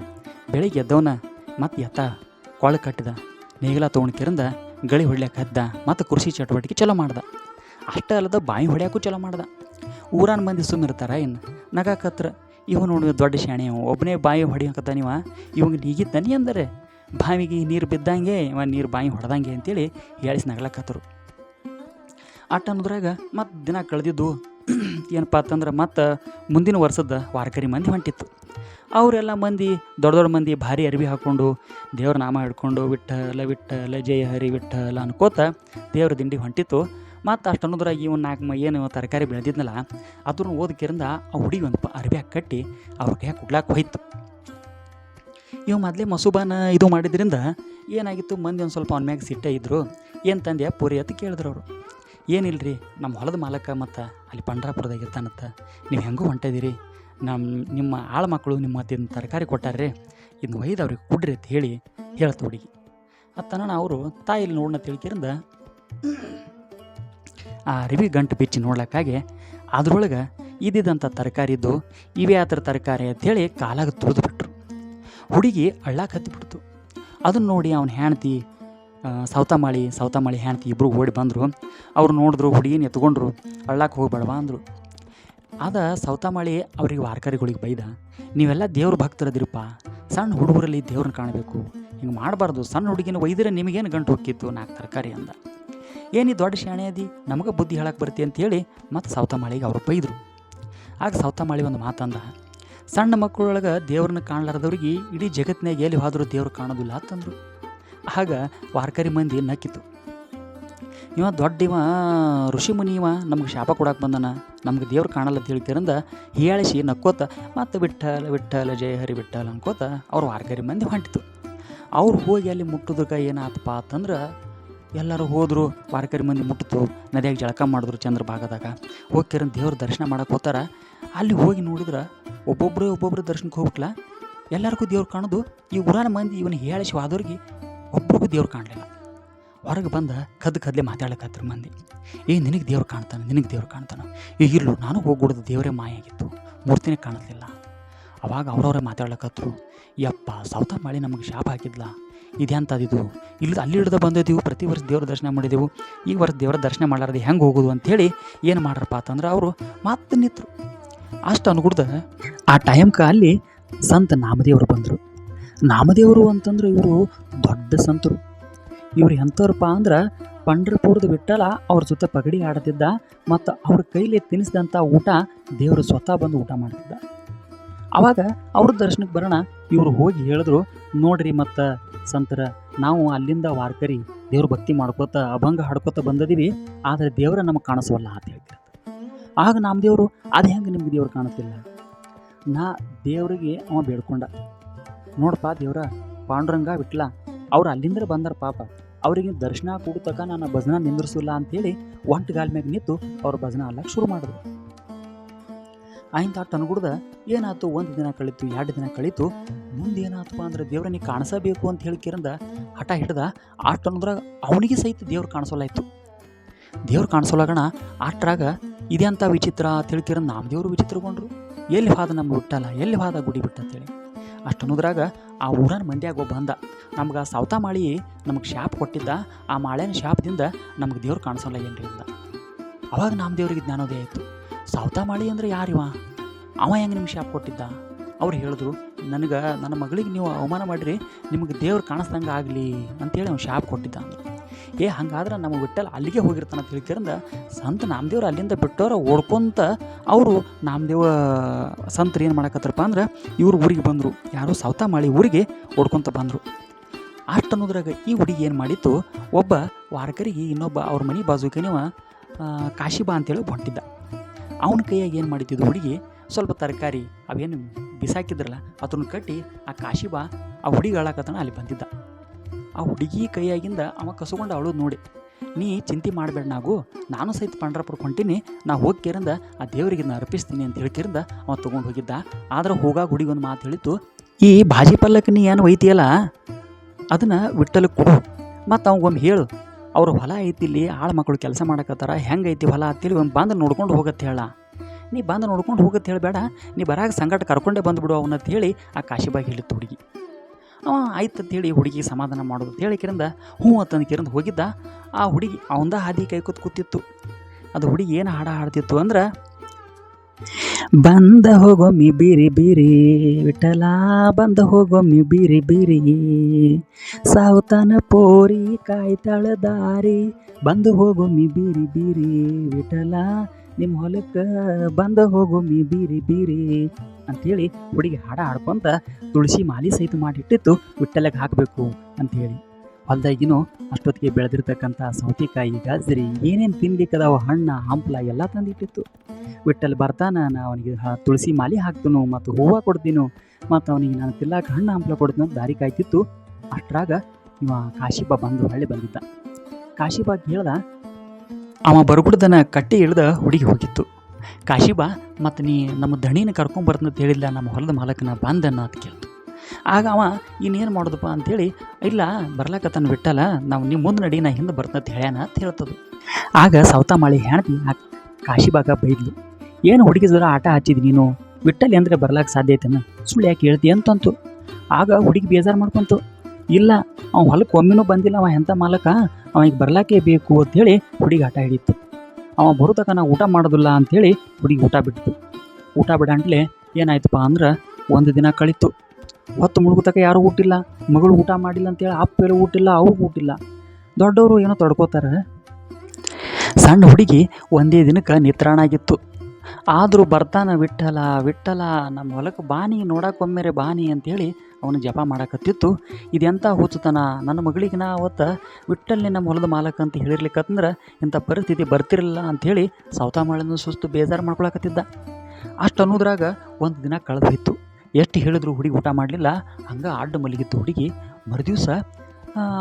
ಬೆಳಿಗ್ಗೆ ಎದ್ದವನ ಮತ್ತು ಎತ್ತ ಕೊಳ ಕಟ್ಟಿದ, ನೇಗಿಲ ತೊಗೊಂಡು ಕೆರಿಂದ ಗಳಿ ಹೊಡ್ಲಿಕ್ಕೆ ಹದ್ದ, ಮತ್ತು ಕೃಷಿ ಚಟುವಟಿಕೆ ಚಲೋ ಮಾಡ್ದ. ಅಷ್ಟೇ ಅಲ್ಲದ ಬಾಯಿ ಹೊಡ್ಯಾಕು ಚಲೋ ಮಾಡ್ದ. ಊರಾನ ಮಂದಿ ಸುಮ್ಮಿರ್ತಾರ ಇನ್ನು ನಗಾಕತ್ರ ಇವ ನೋಡಿ ದೊಡ್ಡ ಶಾಣೆ ಒಬ್ಬನೇ ಬಾಯಿ ಹೊಡಿಯಕತ್ತ ನೀವ ಇವಂಗೆ ನೀಗಿದ್ದಾನೆ ಅಂದರೆ ಬಾವಿಗೆ ನೀರು ಬಿದ್ದಂಗೆ, ಇವ ನೀರು ಬಾಯಿ ಹೊಡೆದಂಗೆ ಅಂತೇಳಿ ಹೇಳಿಸಿ ನಗ್ಲಕತ್ತರು. ಆಟ ಅನ್ನೋದ್ರಾಗ ಮತ್ತು ದಿನ ಕಳೆದಿದ್ದು ಏನಪ್ಪ ಅಂತಂದ್ರೆ ಮತ್ತು ಮುಂದಿನ ವರ್ಷದ ವಾರಕರಿ ಮಂದಿ ಹೊಂಟಿತ್ತು. ಅವರೆಲ್ಲ ಮಂದಿ, ದೊಡ್ಡ ದೊಡ್ಡ ಮಂದಿ ಭಾರಿ ಅರಿವಿ ಹಾಕ್ಕೊಂಡು ದೇವ್ರ ನಾಮ ಹಿಡ್ಕೊಂಡು ವಿಠಲ ವಿಠಲ ಜಯ ಹರಿ ವಿಠಲ ಅನ್ಕೋತ ದೇವ್ರ ದಿಂಡಿ ಹೊಂಟಿತ್ತು. ಮತ್ತು ಅಷ್ಟು ಅನ್ನೋದ್ರಾಗ ಇವ್ ನಾಲ್ಕು ಮ ಏನು ತರಕಾರಿ ಬೆಳೆದಿದ್ನಲ್ಲ, ಅದನ್ನು ಓದಕಿರಿಂದ ಆ ಹುಡುಗಿ ಒಂದು ಪ ಹಾಕಿ ಕಟ್ಟಿ ಅವ್ರ ಕೈಯಾಗ ಕುಡ್ಲಾಕ ಹೋಯ್ತು. ಇವು ಮೊದಲೇ ಮಸೂಬಾನ ಇದು ಮಾಡಿದ್ರಿಂದ ಏನಾಗಿತ್ತು, ಮಂದಿ ಒಂದು ಸ್ವಲ್ಪ ಅವನ ಮ್ಯಾಗ ಸಿಟ್ಟ ಇದ್ರು. ಏನು ತಂದೆ, ಪೂರಿ ಅಂತ ಕೇಳಿದ್ರು ಅವರು. ಏನಿಲ್ರಿ ನಮ್ಮ ಹೊಲದ ಮಾಲಕ ಮತ್ತು ಅಲ್ಲಿ ಪಂಡ್ರಾಪುರದಾಗ ಇರ್ತಾನತ್ತ ನೀವು ಹೆಂಗೂ ಹೊಂಟಿದ್ದೀರಿ ನಮ್ಮ ನಿಮ್ಮ ಆಳ ಮಕ್ಕಳು ನಿಮ್ಮ ತಿಂದು ತರಕಾರಿ ಕೊಟ್ಟಾರ್ರಿ. ಇದನ್ನ ಒಯ್ದು ಅವ್ರಿಗೆ ಕೊಡ್ರಿ ಅಂತ ಹೇಳಿ ಹೇಳ್ತು ಹುಡುಗಿ. ಅತ್ತನ ಅವರು ತಾಯಿಲಿ ನೋಡೋಣ ತಿಳ್ಕಿರಿಂದ ಆ ಅರಿವಿ ಗಂಟು ಬಿಚ್ಚಿ ನೋಡ್ಲಕ್ಕಾಗಿ ಅದ್ರೊಳಗೆ ಇದ್ದಿದ್ದಂಥ ತರಕಾರಿ ಇದ್ದು ಇವೇ ಆ ಥರ ತರಕಾರಿ ಅಂಥೇಳಿ ಕಾಲಾಗ ತುಳಿದು ಬಿಟ್ರು. ಹುಡುಗಿ ಅಳ್ಳಾಕ ಹತ್ತಿಬಿಡ್ತು ಅದನ್ನು ನೋಡಿ ಅವನ ಹೆಣ್ತಿ ಸೌತಮಾಳಿ ಸೌತಮಾಳಿ ಹೆಣ್ತಿ ಇಬ್ಬರು ಓಡಿ ಬಂದರು. ಅವ್ರು ನೋಡಿದ್ರು ಹುಡುಗಿನ ಎತ್ಕೊಂಡ್ರು ಅಳ್ಳಾಕ ಹೋಗ್ಬೇಡವಾ ಅಂದರು. ಆದ ಸೌತಮಾಳಿ ಅವ್ರಿಗೆ ವಾರ್ಕರಿಗಳಿಗೆ ಬೈದ, ನೀವೆಲ್ಲ ದೇವ್ರ ಭಕ್ತರದಿರಪ್ಪ. ಸಣ್ಣ ಹುಡುಗರಲ್ಲಿ ದೇವ್ರನ್ನ ಕಾಣಬೇಕು. ಹಿಂಗೆ ಮಾಡಬಾರ್ದು. ಸಣ್ಣ ಹುಡುಗಿನ ಒಯ್ದಿರ ನಿಮಗೇನು ಗಂಟು ಹೊಕ್ಕಿತ್ತು? ನಾಲ್ಕು ತರಕಾರಿ ಅಂದ. ಏನಿ ದೊಡ್ಡ ಶಾಣೆ ಅದಿ? ನಮಗೆ ಬುದ್ಧಿ ಹೇಳಕ್ಕೆ ಬರ್ತಿ ಅಂತೇಳಿ ಮತ್ತು ಸೌತಮಾಳಿಗೆ ಅವರು ಬೈದರು. ಆಗ ಸೌತಮಾಳಿ ಒಂದು ಮಾತಂದ ಸಣ್ಣ ಮಕ್ಕಳೊಳಗೆ ದೇವ್ರನ್ನ ಕಾಣಲಾರ್ದವ್ರಿಗೆ ಇಡೀ ಜಗತ್ತಿನಾಗ ಎಲ್ಲಿ ಹೋದರೂ ದೇವ್ರು ಕಾಣೋದಿಲ್ಲ ಅಂತಂದರು. ಆಗ ವಾರ್ಕರಿ ಮಂದಿ ನಕ್ಕಿತು. ಇವ ದೊಡ್ಡ ಇವ ಋಷಿ ಮುನಿ ಇವ ನಮ್ಗೆ ಶಾಪ ಕೊಡಕ್ಕೆ ಬಂದನ. ನಮ್ಗೆ ದೇವ್ರು ಕಾಣಲ್ಲ ಅಂತ ಹೇಳ್ತಿರಂದ ಹೇಳಿಸಿ ನಕ್ಕೋತ, ಮತ್ತು ಬಿಟ್ಟಲ ವಿಠಲ ಜಯ ಹರಿ ವಿಠಲ ಅನ್ಕೋತ ಅವ್ರು ವಾರ್ಕರಿ ಮಂದಿ ಹೊಂಟಿತು. ಅವ್ರು ಹೋಗಿ ಅಲ್ಲಿ ಮುಟ್ಟೋದಕ್ಕೆ ಏನಾತಪ್ಪ ಅಂತಂದ್ರೆ ಎಲ್ಲರೂ ಹೋದರು, ವಾರ್ಕರಿ ಮಂದಿ ಮುಟ್ಟಿತು ನದಿಯಾಗಿ ಜಳಕ ಮಾಡಿದ್ರು ಚಂದ್ರಭಾಗದಾಗ ಹೋಗ್ತಿರ ದೇವ್ರ ದರ್ಶನ ಮಾಡಕ್ಕೆ ಹೋತಾರ ಅಲ್ಲಿ ಹೋಗಿ ನೋಡಿದ್ರೆ ಒಬ್ಬೊಬ್ಬರೇ ಒಬ್ಬೊಬ್ಬರು ದರ್ಶನಕ್ಕೆ ಹೋಗ್ಬಿಟ್ಲ. ಎಲ್ಲರಿಗೂ ದೇವ್ರು ಕಾಣೋದು. ಈ ಉರಾನ ಮಂದಿ ಇವನು ಹೇಳಿಸಿ ಹೋದವ್ರಿಗೆ ಒಬ್ರಿಗೂ ದೇವ್ರು ಕಾಣಲಿಲ್ಲ. ಹೊರಗೆ ಬಂದ ಕದ್ದು ಕದ್ಲೆ ಮಾತಾಡಕತ್ರ ಮಂದಿ. ಏ, ನಿನಗೆ ದೇವ್ರು ಕಾಣ್ತಾನೆ, ನಿನಗೆ ದೇವ್ರು ಕಾಣ್ತಾನೆ? ಈಗ ಇರ್ಲು, ನಾನು ಹೋಗ್ಬಿಡೋದು ದೇವರೇ ಮಾಯ ಆಗಿತ್ತು ಮೂರ್ತಿನೇ ಕಾಣಲಿಲ್ಲ ಅವಾಗ ಅವ್ರವ್ರೆ ಮಾತಾಡ್ಲಕತ್ರು ಯಪ್ಪ, ಸೌತ ಮಾಡಿ ನಮಗೆ ಶಾಪ ಹಾಕಿದ್ಲ? ಇದೆಂಥದ್ದು ಇಲ್ಲಿ ಅಲ್ಲಿ ಹಿಡ್ದು ಬಂದಿದ್ದೀವಿ ಪ್ರತಿ ವರ್ಷ ದೇವ್ರ ದರ್ಶನ ಮಾಡಿದೆವು. ಈ ವರ್ಷ ದೇವರ ದರ್ಶನ ಮಾಡಾರ್ದು ಹೆಂಗೆ ಹೋಗೋದು ಅಂಥೇಳಿ ಏನು ಮಾಡ್ರಪ್ಪ ಅಂತಂದ್ರೆ ಅವರು ಮತ್ತೆ ನಿಂತರು ಅಷ್ಟು ಅನುಗುಡ್ದ ಆ ಟೈಮ್ಗೆ ಅಲ್ಲಿ ಸಂತ ನಾಮದೇವರು ಬಂದರು. ನಾಮದೇವರು ಅಂತಂದ್ರೆ ಇವರು ದೊಡ್ಡ ಸಂತರು. ಇವ್ರು ಎಂಥವ್ರಪ್ಪ ಅಂದ್ರೆ ಪಂಡ್ರಪುರದ ಬಿಟ್ಟಲ್ಲ ಅವ್ರ ಜೊತೆ ಪಗಡಿ ಆಡ್ತಿದ್ದ ಮತ್ತು ಅವ್ರ ಕೈಲಿ ತಿನ್ನಿಸಿದಂಥ ಊಟ ದೇವರು ಸ್ವತಃ ಬಂದು ಊಟ ಮಾಡ್ತಿದ್ದ. ಆವಾಗ ಅವ್ರ ದರ್ಶನಕ್ಕೆ ಬರೋಣ ಇವರು ಹೋಗಿ ಹೇಳಿದ್ರು, ನೋಡ್ರಿ ಮತ್ತು ಸಂತರ, ನಾವು ಅಲ್ಲಿಂದ ವಾರ್ಕರಿ ದೇವ್ರ ಭಕ್ತಿ ಮಾಡ್ಕೋತ, ಅಭಂಗ ಹಾಡ್ಕೋತ ಬಂದದೀವಿ, ಆದರೆ ದೇವರ ನಮಗೆ ಕಾಣಿಸವಲ್ಲ ಅಂತ ಹೇಳ್ತಿರ್ತಾರೆ ಆಗ ನಮ್ಮ ದೇವರು ಅದು ಹೆಂಗೆ ನಿಮ್ಗೆ ದೇವ್ರು ಕಾಣುತ್ತಿಲ್ಲ ನಾ ದೇವರಿಗೆ ಅವ ಬೇಡ್ಕೊಂಡ. ನೋಡಪ್ಪ ದೇವ್ರ, ಪಾಂಡುರಂಗ ಬಿಟ್ಲ ಅವ್ರು ಅಲ್ಲಿಂದ ಬಂದರ ಪಾಪ. ಅವರಿಗೆ ದರ್ಶನ ಕೊಡ್ತಕ್ಕ ನಾನು ಭಜನ ನಿಂದ್ರಿಸಿಲ್ಲ ಅಂಥೇಳಿ ಗಾಲ್ ಮ್ಯಾಗ ನಿಂತು ಅವ್ರ ಭಜನ ಅಲ್ಲಕ್ಕೆ ಶುರು ಮಾಡಿದ್ರು. ಆಯ್ತು ಆ ಏನಾಯ್ತು ಒಂದು ದಿನ ಕಳೀತು, ಎರಡು ದಿನ ಕಳೀತು, ಮುಂದೆ ಅಂದ್ರೆ ದೇವ್ರ ಕಾಣಿಸಬೇಕು ಅಂತ ಹೇಳ್ಕಿರಂದ ಹಠ ಹಿಡ್ದ ಆ ಟನ್ದ್ರಾಗ ಅವನಿಗೆ ಸಹಿತ ದೇವ್ರು ಕಾಣಿಸೋಲಾಯ್ತು ದೇವ್ರು ಕಾಣಿಸೋಲಾಗಣ ಆಟ್ರಾಗ ಇದೆಂಥ ವಿಚಿತ್ರ ಅಂತ ಹೇಳ್ಕಿರಂದ ದೇವ್ರು ವಿಚಿತ್ರಗೊಂಡ್ರು. ಎಲ್ಲಿ ಹಾದ ನಮ್ಗೆ ಬಿಟ್ಟಲ್ಲ ಎಲ್ಲಿ ಹಾದ ಗುಡಿ ಬಿಟ್ಟ ಅಂತೇಳಿ ಅಷ್ಟನ್ನೋದ್ರಾಗ ಆ ಊರನ ಮಂಡ್ಯಾಗ ಒಬ್ಬ ಬಂದ ನಮ್ಗೆ ಸೌತ ಮಾಳಿ ನಮಗೆ ಶಾಪ್ ಕೊಟ್ಟಿದ್ದ, ಆ ಮಾಳೆನ ಶಾಪದಿಂದ ನಮ್ಗೆ ದೇವ್ರು ಕಾಣಿಸಲ್ಲ ಏನ್ರಿ? ಅಂದ. ಅವಾಗ ನಮ್ಮ ದೇವ್ರಿಗೆ ಜ್ಞಾನೋದಯ ಆಯಿತು. ಸೌತ ಮಾಳಿ ಅಂದ್ರೆ ಯಾರಿವ ಅವ ಹೆಂಗೆ ನಿಮ್ಗೆ ಶಾಪ್ ಕೊಟ್ಟಿದ್ದ? ಅವ್ರು ಹೇಳಿದ್ರು, ನನಗೆ, ನನ್ನ ಮಗಳಿಗೆ ನೀವು ಅವಮಾನ ಮಾಡಿರಿ, ನಿಮಗೆ ದೇವ್ರು ಕಾಣಿಸ್ದಂಗೆ ಆಗಲಿ, ಅಂತೇಳಿ ಅವ್ನು ಶಾಪ್ ಕೊಟ್ಟಿದ್ದ. ಅಂದ್ರು ಏ, ಹಂಗಾದ್ರೆ ನಮ್ಮ ಬಿಟ್ಟಲ್ಲ ಅಲ್ಲಿಗೆ ಹೋಗಿರ್ತಾನೆ ಅಂತ ಹೇಳ್ಕಿರಂದ ಸಂತ ನಾಮದೇವ್ರು ಅಲ್ಲಿಂದ ಬಿಟ್ಟವ್ರ ಓಡ್ಕೊಂತ ಅವರು ನಾಮದೇವ ಸಂತರು ಏನು ಮಾಡಕತ್ತಾರಪ್ಪ ಅಂದ್ರೆ, ಇವ್ರ ಊರಿಗೆ ಬಂದರು, ಯಾರು ಸೌತ ಮಾಳಿ ಊರಿಗೆ ಓಡ್ಕೊಂತ ಬಂದರು. ಅಷ್ಟು ಅನ್ನೋದ್ರಾಗ ಈ ಹುಡುಗಿ ಏನು ಮಾಡಿತ್ತು, ಒಬ್ಬ ವಾರಕರಿಗೆ ಇನ್ನೊಬ್ಬ ಅವ್ರ ಮನೆ ಬಾಜುಕೆ ನೀವು ಕಾಶಿಬಾ ಅಂತೇಳಿ ಹೊಂಟಿದ್ದ. ಅವನ ಕೈಯಾಗ ಏನು ಮಾಡಿದ್ದು ಹುಡುಗಿ, ಸ್ವಲ್ಪ ತರಕಾರಿ ಅವೇನು ಬಿಸಾಕಿದ್ರಲ್ಲ ಅದನ್ನು ಕಟ್ಟಿ ಆ ಕಾಶಿಬಾ ಆ ಹುಡುಗಿ ಅಳಾಕತ್ತಾನ ಅಲ್ಲಿ ಬಂದಿದ್ದ. ಆ ಹುಡುಗಿ ಕೈಯಾಗಿಂದ ಅವ ಕಸ್ಕೊಂಡು ಅವಳು ನೋಡಿ. ನೀ ಚಿಂತೆ ಮಾಡಬೇಡ ನಾವು ನಾನು ಸಹಿತ ಪಂಡ್ರಪುರಕ್ಕೆ ಹೊಂಟೀನಿ. ನಾ ಹೋಗ್ಕೇರಿಂದ ಆ ದೇವರಿಗೆ ನಾನು ಅರ್ಪಿಸ್ತೀನಿ ಅಂತ ಹೇಳ್ಕಿರಿಂದ ಅವ ತೊಗೊಂಡು ಹೋಗಿದ್ದ. ಆದ್ರೆ ಹೋಗಾಗ ಹುಡುಗಿ ಒಂದು ಮಾತು ಹೇಳಿತ್ತು, ಈ ಭಾಜಿ ಪಲ್ಲಕ್ಕೆ ನೀ ಏನು ಒಯ್ತಿಯಲ್ಲ, ಅದನ್ನು ವಿಟ್ಟಲಿಗೆ ಕೊಡು. ಮತ್ತು ಅವಂಗೊಮ್ಮೆ ಹೇಳು, ಅವ್ರ ಹೊಲ ಐತಿ ಇಲ್ಲಿ, ಆಳು ಮಕ್ಕಳು ಕೆಲಸ ಮಾಡಕತ್ತಾರ, ಹೆಂಗೆ ಐತಿ ಹೊಲ ಅಂತೇಳಿ ಒಂದು ಬಂದು ನೋಡ್ಕೊಂಡು ಹೋಗತ್ತೆ ಹೇಳ. ನೀ ಬಂದು ನೋಡ್ಕೊಂಡು ಹೋಗತ್ತೆ ಹೇಳಬೇಡ, ನೀ ಬರಾಗ ಸಂಕಟ ಕರ್ಕೊಂಡೇ ಬಂದುಬಿಡು ಅವನ್ನ ಹೇಳಿ ಆ ಕಾಶಿಬಾಗಿ ಹೇಳಿತ್ತು ಹುಡುಗಿ. ಅವ ಆಯ್ತು ಅಂತೇಳಿ ಹುಡುಗಿ ಸಮಾಧಾನ ಮಾಡೋದು ಅಂತ ಹೇಳಿ ಕಿರಿಂದ ಹ್ಞೂ ಅಂತಂದು ಕಿರಿಂದ ಹೋಗಿದ್ದ. ಆ ಹುಡುಗಿ ಅವಂದ ಹಾದಿ ಕೈ ಕೂತ್ ಕೂತಿತ್ತು. ಅದು ಹುಡುಗಿ ಏನು ಹಾಡ ಹಾಡ್ತಿತ್ತು ಅಂದ್ರೆ, ಬಂದ ಹೋಗೊಮ್ಮಿ ಬೀರಿ ಬೀರಿ, ವಿಠಲ ಬಂದ ಹೋಗೊಮ್ಮಿ ಬೀರಿ ಬೀರಿ, ಸಾವುತನ ಪೋರಿ ಕಾಯ್ತಾಳ ದಾರಿ, ಬಂದು ಹೋಗೊಮ್ಮಿ ಬೀರಿ ಬೀರಿ, ವಿಠಲ ನಿಮ್ಮ ಹೊಲಕ್ಕೆ ಬಂದ ಹೋಗೊಮ್ಮಿ ಬೀರಿ ಬೀರಿ ಅಂಥೇಳಿ ಹುಡುಗಿ ಹಾಡ ಹಾಡ್ಕೊಂತ ತುಳಸಿ ಮಾಲಿ ಸಹಿತ ಮಾಡಿಟ್ಟಿತ್ತು ವಿಠಲಕ್ಕೆ ಹಾಕಬೇಕು ಅಂಥೇಳಿ ಹೊಲ್ದಾಗಿನೂ ಅಷ್ಟೊತ್ತಿಗೆ ಬೆಳೆದಿರ್ತಕ್ಕಂಥ ಸೌತೆಕಾಯಿ, ಗಾಜರಿ, ಏನೇನು ತಿನ್ಲಿಕ್ಕದಾವ ಹಣ್ಣ, ಹಂಪ್ಲ ಎಲ್ಲ ತಂದಿಟ್ಟಿತ್ತು. ವಿಟ್ಟಲ್ಲಿ ಬರ್ತಾನ, ನಾ ಅವನಿಗೆ ತುಳಸಿ ಮಾಲಿ ಹಾಕ್ತೀನು, ಮತ್ತು ಹೂವು ಕೊಡ್ತೀನು, ಮತ್ತು ಅವನಿಗೆ ನಾನು ತಿಲ್ಲಾಕ ಹಣ್ಣು, ಹಂಪ್ಲ ಕೊಡ್ತೀನಿ ಅಂತ ದಾರಿ ಕಾಯ್ತಿತ್ತು. ಅಷ್ಟ್ರಾಗ ಇವ ಕಾಶಿಬಾ ಬಂದು ಹಳ್ಳಿ ಬಂದಿದ್ದ. ಕಾಶಿಬಾ ಹೇಳ್ದ, ಅವ ಬರ್ಬಿಡ್ದನ ಕಟ್ಟಿ ಇಳ್ದ ಹುಡುಗಿ ಹೋಗಿತ್ತು. ಕಾಶಿಬಾ ಮತ್ತು ನೀ ನಮ್ಮ ದಣಿನ ಕರ್ಕೊಂಬರ್ತಂತ ಹೇಳಿಲ್ಲ ನಮ್ಮ ಹೊಲದ ಮಾಲಕನ ಬಂದ ಅಂತ ಕೇಳ್ತು. ಆಗ ಅವ, ಇನ್ನೇನು ಮಾಡೋದಪ್ಪ? ಅಂತೇಳಿ ಇಲ್ಲ, ಬರ್ಲಾಕತ್ತನ ಬಿಟ್ಟಲ್ಲ, ನಾವು ನಿಮ್ಮ ಮುಂದೆ ನಡಿ, ನಾ ಹಿಂದೆ ಬರ್ತಂತ ಹೇಳ್ಯಾನ ಅಂತ ಹೇಳ್ತದು. ಆಗ ಸೌತಾಮಾಳಿ ಹೆಣ್ತಿ ಆ ಕಾಶಿಬಾಗ ಬೈದ್ಲು. ಏನು ಹುಡುಗಿ ಜರ ಆಟ ಹಚ್ಚಿದ್ ನೀನು? ಬಿಟ್ಟಲ್ಲಿ ಅಂದರೆ ಬರ್ಲಾಕ ಸಾಧ್ಯ ಐತೆನ? ಸುಳ್ಳು ಯಾಕೆ ಹೇಳ್ತಿ? ಅಂತಂತು. ಆಗ ಹುಡುಗಿ ಬೇಜಾರು ಮಾಡ್ಕೊಂತು. ಇಲ್ಲ ಅವ್ನು ಹೊಲಕ್ಕೆ ಒಮ್ಮೆನೂ ಬಂದಿಲ್ಲ ಅವ ಎಂಥ ಮಾಲಕ? ಅವನಿಗೆ ಬರ್ಲಾಕೇ ಬೇಕು ಅಂಥೇಳಿ ಹುಡುಗಿ ಆಟ ಹಿಡಿತು. ಅವ ಬರುತಕ ನಾ ಊಟ ಮಾಡೋದಿಲ್ಲ ಅಂಥೇಳಿ ಹುಡುಗಿ ಊಟ ಬಿಟ್ತು ಊಟ ಬಿಡಂಟ್ಲೆ ಏನಾಯ್ತಪ್ಪ ಅಂದ್ರೆ ಒಂದು ದಿನ ಕಳೀತು. ಹೊತ್ತು ಮುಳುಗುತಕ ಯಾರೂ ಊಟಿಲ್ಲ, ಮಗಳು ಊಟ ಮಾಡಿಲ್ಲ ಅಂತೇಳಿ ಅಪ್ಪ ಹೇಳಿ ಊಟಿಲ್ಲ ಅವ್ರಿಗೆ ಊಟಿಲ್ಲ. ದೊಡ್ಡವರು ಏನೋ ತೊಡ್ಕೋತಾರೆ. ಸಣ್ಣ ಹುಡುಗಿ ಒಂದೇ ದಿನಕ್ಕೆ ನಿತ್ರಾಣ ಆಗಿತ್ತು ಆದರೂ ಬರ್ತಾನ ವಿಠಲ ವಿಠಲ ನಮ್ಮ ಹೊಲಕ್ಕೆ ಬಾನಿ ನೋಡಕ್ಕೊಮ್ಮೆರೆ ಬಾನಿ ಅಂತೇಳಿ ಅವನು ಜಪ ಮಾಡಕತ್ತಿತ್ತು. ಇದೆಂಥ ಹುಚ್ಚುತನ? ನನ್ನ ಮಗಳಿಗೆ ನಾ ಅವತ್ತು ವಿಟ್ಟಲ್ಲಿ ನಮ್ಮ ಹೊಲದ ಮಾಲಕ ಅಂತ ಹೇಳಿರ್ಲಿಕ್ಕಂದ್ರೆ ಇಂಥ ಪರಿಸ್ಥಿತಿ ಬರ್ತಿರಲಿಲ್ಲ ಅಂಥೇಳಿ ಸೌತಾಮಾಳಿನ ಸುಸ್ತು ಬೇಜಾರು ಮಾಡ್ಕೊಳಕತ್ತಿದ್ದ. ಅಷ್ಟು ಅನ್ನೋದ್ರಾಗ ಒಂದು ದಿನ ಕಳೆದೋಯ್ತು ಎಷ್ಟು ಹೇಳಿದ್ರು ಹುಡುಗಿ ಊಟ ಮಾಡಲಿಲ್ಲ. ಹಂಗೆ ಅಡ್ಡ ಮಲಗಿತ್ತು ಹುಡುಗಿ ಮರುದಿವ್ಸ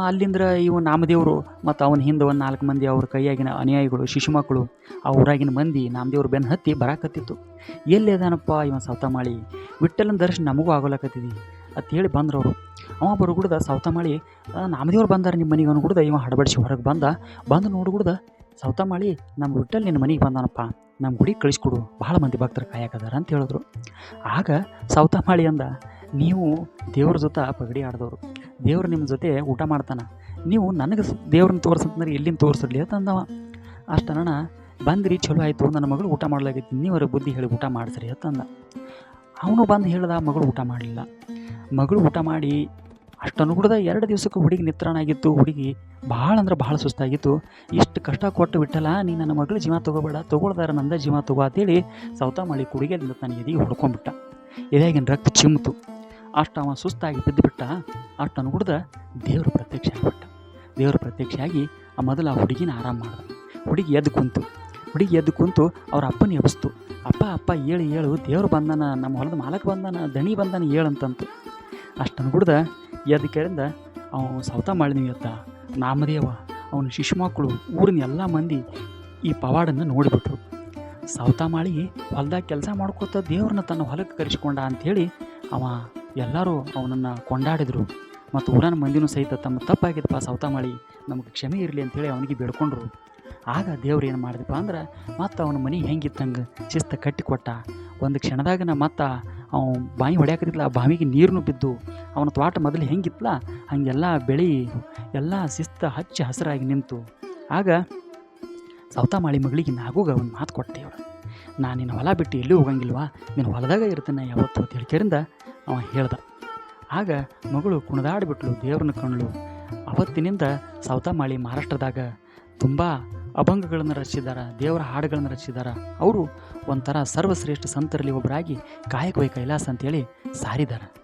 ಅಲ್ಲಿಂದ ಇವು ನಾಮದೇವರು ಮತ್ತು ಅವನ ಹಿಂದೆ ಒಂದು ನಾಲ್ಕು ಮಂದಿ ಅವ್ರ ಕೈಯಾಗಿನ ಅನುಯಾಯಿಗಳು, ಶಿಶು ಮಕ್ಕಳು, ಆ ಊರಾಗಿನ ಮಂದಿ ನಾಮದೇವ್ರ ಬೆನ್ನು ಹತ್ತಿ ಬರಾಕತ್ತಿತ್ತು. ಎಲ್ಲಿ ಅದಾನಪ್ಪ ಇವ ಸೌತಮಾಳಿ ವಿಠಲನ ದರ್ಶನ ನಮಗೂ ಆಗೋಲಕತ್ತಿದಿ. ಅಂತ ಹೇಳಿ ಬಂದ್ರು ಅವರು ಅವ ಬರುಗುಡ್ದ ಸೌತಮಾಳಿ ನಾಮದೇವ್ರು ಬಂದಾರ ನಿಮ್ಮ ಮನೆಗೆ ಅನ್ಗುಡ್ದ ಇವ ಹಡಬಡಿಸಿ ಹೊರಗೆ ಬಂದ. ಬಂದು ನೋಡ್ಗುಡ್ದ ಸೌತಮಾಳಿ ನಮ್ಮ ಹುಟ್ಟಲ್ಲಿ ನಿನ್ನ ಮನೆಗೆ ಬಂದಾನಪ್ಪ. ನಮ್ಮ ಗುಡಿ ಕಳಿಸ್ಕೊಡು, ಭಾಳ ಮಂದಿ ಭಕ್ತರು ಕಾಯಕದಾರ ಅಂತ ಹೇಳಿದ್ರು. ಆಗ ಸೌತ ಸೌತಮಾಳಿ ಅಂದ, ನೀವು ದೇವ್ರ ಜೊತೆ ಪಗಡಿ ಆಡ್ದವ್ರು. ದೇವ್ರು ನಿಮ್ಮ ಜೊತೆ ಊಟ ಮಾಡ್ತಾನೆ. ನೀವು ನನಗೆ ದೇವ್ರನ್ನ ತೋರಿಸಂತಂದ್ರೆ ಎಲ್ಲಿಂದ ತೋರಿಸಿರ್ಲಿ? ಅಂತ ಅಂದವ. ಅಷ್ಟನ ಬಂದ್ರಿ, ಚಲೋ ಆಯಿತು. ನನ್ನ ಮಗಳು ಊಟ ಮಾಡ್ಲಾಗಿತ್ತು ನೀವರ ಬುದ್ಧಿ ಹೇಳಿ ಊಟ ಮಾಡಿಸ್ರಿ. ಅಂತ ಅಂದ. ಅವನು ಬಂದು ಹೇಳ್ದ, ಮಗಳು ಊಟ ಮಾಡಲಿಲ್ಲ ಮಗಳು ಊಟ ಮಾಡಿ ಅಷ್ಟನ್ನು ಕೂಡದ ಎರಡು ದಿವಸಕ್ಕೆ ಹುಡುಗಿ ನಿತ್ರಾಣಾಗಿತ್ತು ಹುಡುಗಿ ಭಾಳ ಅಂದ್ರೆ ಭಾಳ ಸುಸ್ತಾಗಿತ್ತು. ಇಷ್ಟು ಕಷ್ಟ ಕೊಟ್ಟು ಬಿಟ್ಟಲ್ಲ ನೀ ನನ್ನ ಮಗಳು ಜೀವ ತೊಗೋಬೇಡ, ತೊಗೊಳ್ದಾರ ನಂದ ಜೀವ ತಗೋ ಅಂತೇಳಿ ಸೌತ ಮಾಡಿ ಕುಡಿಗೆಲಿಂದ ತನ್ನ ಎದಿಗೆ ಹೊಡ್ಕೊಂಡ್ಬಿಟ್ಟ. ಎದೆಯಾಗಿನ ರಕ್ತ ಚಿಮ್ತು. ಅಷ್ಟು ಅವ ಸುಸ್ತಾಗಿ ಬಿದ್ದುಬಿಟ್ಟ ಅಷ್ಟನ್ನು ಅನ್ಗುಡ್ದ ದೇವರು ಪ್ರತ್ಯಕ್ಷ ಆಗಿಬಿಟ್ಟ. ದೇವರು ಪ್ರತ್ಯಕ್ಷ ಆಗಿ ಆ ಮೊದಲು ಆ ಹುಡುಗಿನ ಆರಾಮ ಮಾಡ್ದ. ಹುಡುಗಿ ಎದ್ದು ಕುಂತು. ಹುಡುಗಿ ಎದ್ದು ಕುಂತು ಅವ್ರ ಅಪ್ಪನ ಎಬ್ಸ್ತು ಅಪ್ಪ ಅಪ್ಪ, ಹೇಳು ಹೇಳು, ದೇವ್ರು ಬಂದನ, ನಮ್ಮ ಹೊಲದ ಮಾಲಕ ಬಂದನ, ದಣಿ ಬಂದಾನ ಹೇಳಂತಂತು ಅಷ್ಟನ್ನು ಅನ್ಗುಡ್ದ ಎದ್ದ ಕೇಳಿಂದ ಅವನು ಸೌತ ಮಾಡಿದ್ವಿ ಅತ್ತ. ನಾಮದೇವ, ಅವನ ಶಿಶು ಮಕ್ಕಳು, ಊರಿನ ಎಲ್ಲ ಮಂದಿ ಈ ಪವಾಡನ್ನು ನೋಡಿಬಿಟ್ರು. ಸೌತ ಮಾಡಿ ಹೊಲ್ದಾಗ ಕೆಲಸ ಮಾಡ್ಕೋತ ದೇವ್ರನ್ನ ತನ್ನ ಹೊಲಕ್ಕೆ ಕರೆಸ್ಕೊಂಡ ಅಂಥೇಳಿ ಅವ ಎಲ್ಲರೂ ಅವನನ್ನು ಕೊಂಡಾಡಿದರು. ಮತ್ತು ಊರನ ಮಂದಿನೂ ಸಹಿತ ತಮ್ಮ ತಪ್ಪಾಗಿದ್ದಪ್ಪ ಮಾಡಿ, ನಮಗೆ ಕ್ಷಮೆ ಇರಲಿ ಅಂಥೇಳಿ ಅವನಿಗೆ ಬೇಡ್ಕೊಂಡ್ರು. ಆಗ ದೇವ್ರು ಏನು ಮಾಡಿದಪ್ಪ ಅಂದ್ರೆ, ಮತ್ತು ಅವನ ಮನೆ ಹೆಂಗಿತ್ತಂಗೆ ಶಿಸ್ತ ಕಟ್ಟಿಕೊಟ್ಟ. ಒಂದು ಕ್ಷಣದಾಗ ನಾ ಮತ್ತು ಅವ ಬಾವಿ ಹೊಡ್ಯಾಕತ್ತಿದ್ಲ, ಆ ಬಾವಿಗೆ ನೀರನ್ನು ಬಿದ್ದು, ಅವನ ತೋಟ ಮೊದಲು ಹೆಂಗಿತ್ತಲ್ಲ ಹಂಗೆಲ್ಲ ಬೆಳಿ, ಎಲ್ಲ ಶಿಸ್ತ ಹಚ್ಚಿ ಹಸಿರಾಗಿ ನಿಂತು. ಆಗ ಸೌತಾಮಾಳಿ ಮಗಳಿಗೆ ನಾಗೂಗ ಒಂದು ಮಾತು ಕೊಟ್ಟೆ ಅವಳು ನಾನು ನಿನ್ನ ಹೊಲ ಬಿಟ್ಟು ಎಲ್ಲೂ ಹೋಗಂಗಿಲ್ವಾ? ನಿನ್ನ ಹೊಲದಾಗ ಇರ್ತಾನೆ ಯಾವತ್ತು, ಅಂತ ಹೇಳ್ಕರಿಂದ ಅವ ಹೇಳ್ದ. ಆಗ ಮಗಳು ಕುಣದಾಡಿಬಿಟ್ಲು ದೇವ್ರನ್ನ ಕಣ್ಲು ಅವತ್ತಿನಿಂದ ಸೌತಾಮಾಳಿ ಮಹಾರಾಷ್ಟ್ರದಾಗ ತುಂಬ ಅಭಂಗಗಳನ್ನು ರಚಿಸಿದಾರ, ದೇವರ ಹಾಡುಗಳನ್ನು ರಚಿಸಿದಾರ. ಅವರು ಒಂಥರ ಸರ್ವಶ್ರೇಷ್ಠ ಸಂತರಲ್ಲಿ ಒಬ್ಬರಾಗಿ ಕಾಯಕವೇ ಕೈಲಾಸ ಅಂತೇಳಿ ಸಾರಿದ್ದಾರೆ